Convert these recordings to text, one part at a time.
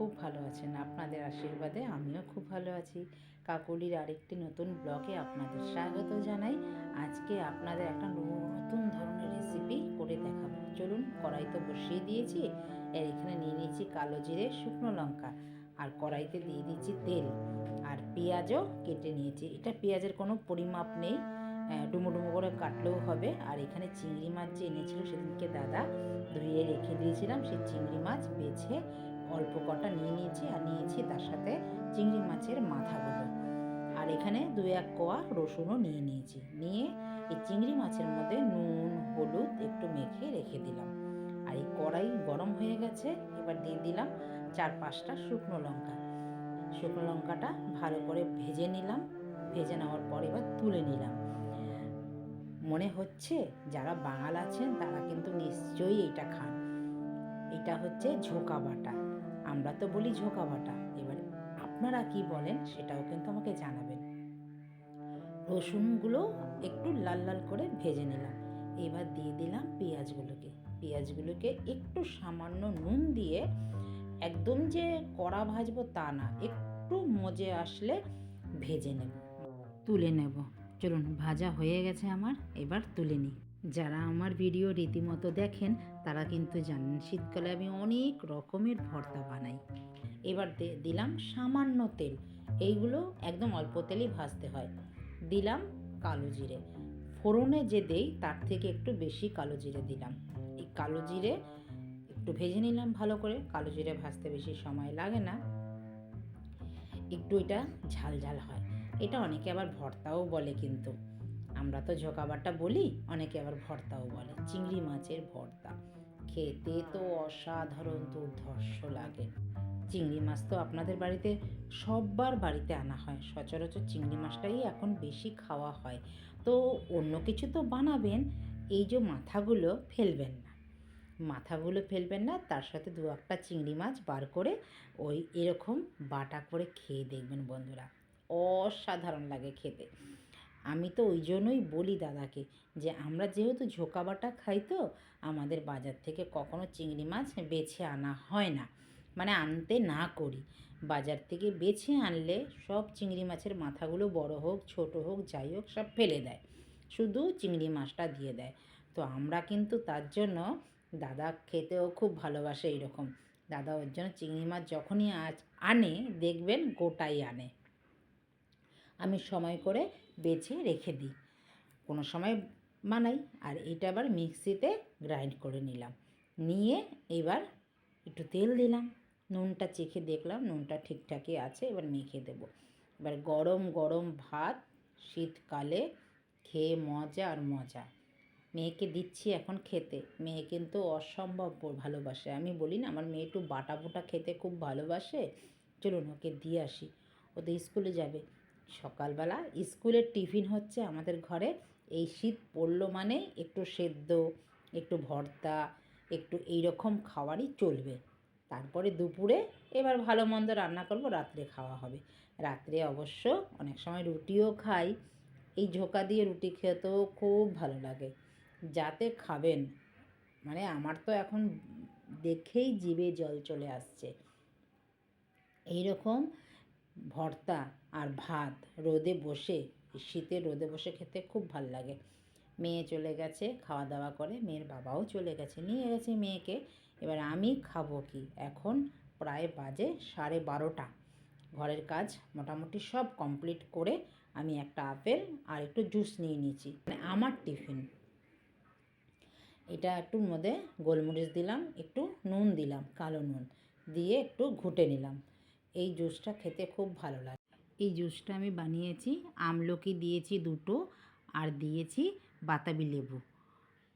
খুব ভালো আছেন। আপনাদের আশীর্বাদে আমিও খুব ভালো আছি। কাকলির আরেকটি নতুন ব্লগে আপনাদের স্বাগত জানাই। আজকে আপনাদের একটা নতুন ধরনের রেসিপি করে দেখাবো। চলুন কড়াই তো বসিয়ে দিয়েছি। আর এখানে নিয়ে নিয়েছি কালো জিরে, শুকনো লঙ্কা আর কড়াইতে দিয়ে দিচ্ছি তেল আর পেঁয়াজও কেটে নিয়েছি। এটা পেঁয়াজের কোনো পরিমাপ নেই। ডুমো ডুমো করে কাটলেও হবে। আর এখানে চিংড়ি মাছ যে এনেছিল সেদিনকে দাদা ধুয়ে রেখে দিয়েছিলাম। সেই চিংড়ি মাছ বেছে অল্প কটা নিয়ে নিয়েছি আর নিয়েছি তার সাথে চিংড়ি মাছের মাথাগুলো। আর এখানে দু এক কোয়া রসুনও নিয়ে নিয়েছি। নিয়ে এই চিংড়ি মাছের মধ্যে নুন, হলুদ একটু মেখে রেখে দিলাম। আর এই কড়াই গরম হয়ে গেছে, এবার দিয়ে দিলাম চার পাঁচটা শুকনো লঙ্কা। শুকনো লঙ্কাটা ভালো করে ভেজে নিলাম। ভেজে নেওয়ার পর এবার তুলে নিলাম। মনে হচ্ছে যারা বাঙাল আছেন তারা কিন্তু নিশ্চয়ই এটা খান। এটা হচ্ছে ঝোঁকা বাটা। আমরা তো বলি ঝোঁকা বাটা এবার আপনারা কি বলেন সেটাও কিন্তু আমাকে জানাবেন। রসুনগুলো একটু লাল লাল করে ভেজে নিলাম। এবার দিয়ে দিলাম পেঁয়াজগুলোকে। পেঁয়াজগুলোকে একটু সামান্য নুন দিয়ে একদম যে কড়া ভাজবো তা না, একটু মজে আসলে ভেজে নেব। তুলে নেব। চলুন, ভাজা হয়ে গেছে আমার। এবার তুলে নিই। যারা আমার ভিডিও রীতিমতো দেখেন, তারা কিন্তু জানেন শীতকালে আমি অনেক রকমের ভর্তা বানাই। এবার দিলাম সামান্য তেল। এইগুলো একদম অল্প তেলেই ভাজতে হয়। দিলাম কালো জিরে। ফোড়নে যে দেই, তার থেকে একটু বেশি কালো জিরে দিলাম। এই কালো জিরে একটু ভেজে নিলাম ভালো করে। কালো জিরে ভাজতে বেশি সময় লাগে না। একটু এটা ঝাল ঝাল হয়। এটা অনেকে আবার ভর্তাও বলে কিন্তু। আমরা তো ঝোঁকাবাটা বলি, অনেকে আবার ভর্তাও বলে। চিংড়ি মাছের ভর্তা। খেতে তো অসাধারণ দুর্ধর্ষ লাগে। চিংড়ি মাছ তো আপনাদের বাড়িতে সববার বাড়িতে আনা হয়। সচরাচর চিংড়ি মাছটাই এখন বেশি খাওয়া হয়। তো অন্য কিছু তো বানাবেন, এই যে মাথাগুলো ফেলবেন না। মাথাগুলো ফেলবেন না, তার সাথে দু একটা চিংড়ি মাছ বার করে ওই এরকম বাটা করে খেয়ে দেখবেন বন্ধুরা। অসাধারণ লাগে খেতে। আমি তো ওই জন্যই বলি দাদাকে যে, আমরা যেহেতু ঝোঁকা বাটা খাই তো, আমাদের বাজার থেকে কখনো চিংড়ি মাছ বেছে আনা হয় না। মানে আনতে না করি। বাজার থেকে বেছে আনলে সব চিংড়ি মাছের মাথাগুলো বড় হোক, ছোট হোক, যাই হোক, সব ফেলে দেয়। শুধু চিংড়ি মাছটা দিয়ে দেয়। তো আমরা কিন্তু তার জন্য দাদা খেতেও খুব ভালোবাসে এইরকম দাদা ওর জন্য চিংড়ি মাছ যখনই আজ আনে, দেখবেন গোটাই আনে। আমি সময় করে বেছে রেখে দিই। কোনো সময় বানাই আর এটা আবার মিক্সিতে গ্রাইন্ড করে নিলাম। নিয়ে এবার একটু তেল দিলাম। নুনটা চেখে দেখলাম নুনটা ঠিকঠাকই আছে, এবার মেখে দেবো। এবার গরম গরম ভাত শীতকালে খেয়ে মজা আর মজা। মেয়েকে দিচ্ছি এখন খেতে। মেয়ে কিন্তু অসম্ভব ভালোবাসে। আমি বলি না, আমার মেয়ে একটু বাটা বুটা খেতে খুব ভালোবাসে। চলুন ওকে দিয়ে আসি। ও তো স্কুলে যাবে। সকালবেলা স্কুলের টিফিন হচ্ছে আমাদের ঘরে। এই শীত পড়ল মানে একটু সেদ্ধ, একটু ভর্তা, একটু এই রকম খাবারই চলবে। তারপরে দুপুরে এবার ভালো মন্দ রান্না করব, রাত্রে খাওয়া হবে। রাত্রে অবশ্য অনেক সময় রুটিও খাই। এই ঝোঁকা দিয়ে রুটি খেতেও খুব ভালো লাগে। যাতে খাবেন। মানে আমার তো এখন দেখেই জিভে জল চলে আসছে। এই রকম ভর্তা আর ভাত রোদে বসে শীতে রোদে বসে খেতে খুব ভালো লাগে। মেয়ে চলে গেছে, খাওয়া দাওয়া করে, মেয়ের বাবাও চলে গেছে, নিয়ে গেছে মেয়েকে। এবার আমি খাব কি? এখন প্রায় বাজে সাড়ে বারোটা। ঘরের কাজ মোটামুটি সব কমপ্লিট করে আমি একটা আপেল আর একটু জুস নিয়ে নিয়েছি। মানে আমার টিফিন। এটা একটুর মধ্যে গোলমরিচ দিলাম, একটু নুন দিলাম, কালো নুন দিয়ে একটু ঘুটে নিলাম। এই জুসটা খেতে খুব ভালো লাগে। এই জুসটা আমি বানিয়েছি, আমলকি দিয়েছি দুটো আর দিয়েছি বাতাবি লেবু।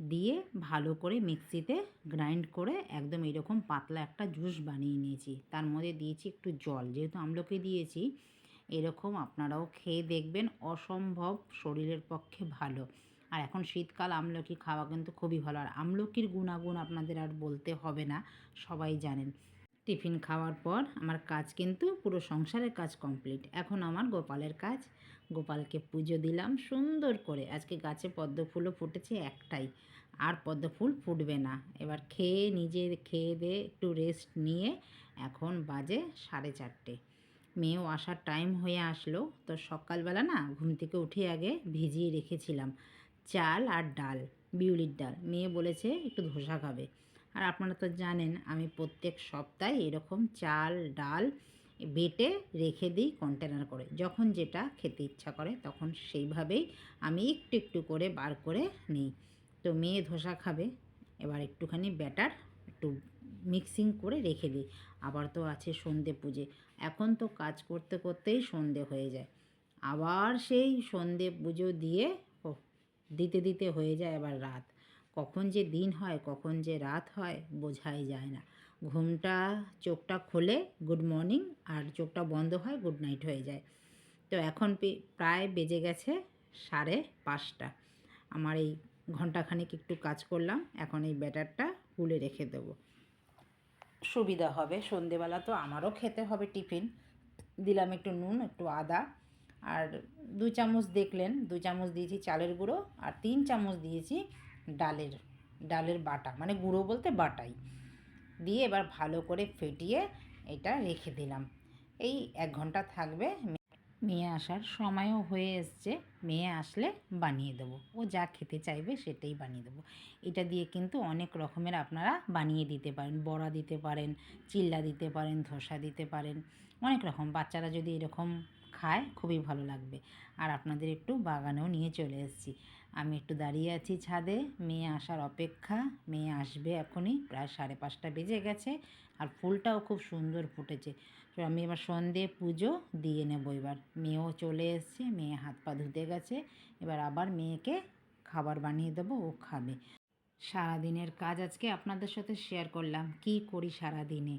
দিয়ে ভালো করে মিক্সিতে গ্রাইন্ড করে একদম এরকম পাতলা একটা জুস বানিয়ে নিয়েছি। তার মধ্যে দিয়েছি একটু জল। যেহেতু আমলকি দিয়েছি, এরকম আপনারাও খেয়ে দেখবেন, অসম্ভব শরীরের পক্ষে ভালো। আর এখন শীতকাল, আমলকি খাওয়া কিন্তু খুবই ভালো। আর আমলকির গুণাগুণ আপনাদের আর বলতে হবে না, সবাই জানেন। টিফিন খাওয়ার পর আমার কাজ কিন্তু পুরো সংসারের কাজ কমপ্লিট। এখন আমার গোপালের কাজ। গোপালকে পুজো দিলাম সুন্দর করে। আজকে গাছে পদ্ম ফুলও ফুটেছে একটাই। আর পদ্ম ফুল ফুটবে না। এবার খেয়ে নিজে খেয়ে দিয়ে একটু রেস্ট নিয়ে এখন বাজে সাড়ে চারটে। মেয়েও আসার টাইম হয়ে আসলো। তো সকালবেলা না ঘুম থেকে উঠে আগে ভিজিয়ে রেখেছিলাম। চাল আর ডাল, বিউলির ডাল। মেয়ে বলেছে একটু ধোসা খাবে। আর আপনারা তো জানেন, আমি প্রত্যেক সপ্তাহে এরকম চাল, ডাল বেটে রেখে দিই কন্টেনার করে। যখন যেটা খেতে ইচ্ছা করে, তখন সেইভাবেই আমি একটু একটু করে বার করে নিই। তো মেয়ে ধোসা খাবে, এবার একটুখানি ব্যাটার একটু মিক্সিং করে রেখে দিই। আবার তো আছে সন্ধে পুজো, এখন তো কাজ করতে করতেই সন্ধে হয়ে যায়। আবার সেই সন্ধে পুজো দিয়ে দিতে দিতে হয়ে যায় আবার রাত। কখন যে দিন হয়, কখন যে রাত হয়, বোঝাই যায় না। ঘুমটা, চোখটা খোলে, গুড মর্নিং, আর চোখটা বন্ধ হয়, গুড নাইট হয়ে যায়। তো এখন প্রায় বেজে গেছে সাড়ে পাঁচটা। আমার এই ঘন্টাখানেক একটু কাজ করলাম, এখন এই ব্যাটারটা গুলে রেখে দেবো। সুবিধা হবে, সন্ধেবেলা তো আমারও খেতে হবে টিফিন। দিলাম একটু নুন, একটু আদা, আর দু চামচ দেখলেন, দু চামচ দিয়েছি চালের গুঁড়ো, আর তিন চামচ দিয়েছি ডালের ডালের বাটা মানে গুঁড়ো বলতে বাটাই। দিয়ে এবার ভালো করে ফেটিয়ে এটা রেখে দিলাম। এই এক ঘণ্টা থাকবে, মেয়ে আসার সময়ও হয়ে এসছে। মেয়ে আসলে বানিয়ে দেবো। ও যা খেতে চাইবে সেটাই বানিয়ে দেবো। এটা দিয়ে কিন্তু অনেক রকমের আপনারা বানিয়ে দিতে পারেন। বড়া দিতে পারেন, চিল্লা দিতে পারেন, ধোসা দিতে পারেন। অনেক রকম। বাচ্চারা যদি এরকম খায়, খুবই ভালো লাগবে। আর আপনাদের একটু বাগানেও নিয়ে চলে এসেছি। আমি একটু দাঁড়িয়ে আছি ছাদে। মেয়ে আসার অপেক্ষা। মেয়ে আসবে এখনই। প্রায় সাড়ে পাঁচটা বেজে গেছে আর ফুলটাও খুব সুন্দর ফুটেছে। তো আমি এবার সন্ধে পুজো দিয়ে নেব এবার। মেয়েও চলে এসছে। মেয়ে হাত পা ধুতে গেছে। এবার আবার মেয়েকে খাবার বানিয়ে দেবো, ও খাবে। সারাদিনের কাজ আজকে আপনাদের সাথে শেয়ার করলাম। কি করি সারা দিনে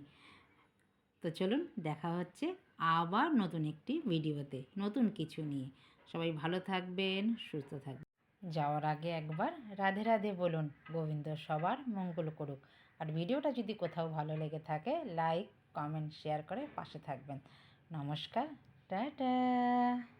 তো চলুন, দেখা হচ্ছে আবার নতুন একটি ভিডিওতে। নতুন কিছু নিয়ে। সবাই ভালো থাকবেন, সুস্থ থাকবেন। যাওয়ার আগে একবার রাধে রাধে বলুন, গোবিন্দ সবার মঙ্গল করুক। আর ভিডিওটা যদি কোথাও ভালো লেগে থাকে, লাইক, কমেন্ট, শেয়ার করে পাশে থাকবেন। নমস্কার, টাটা।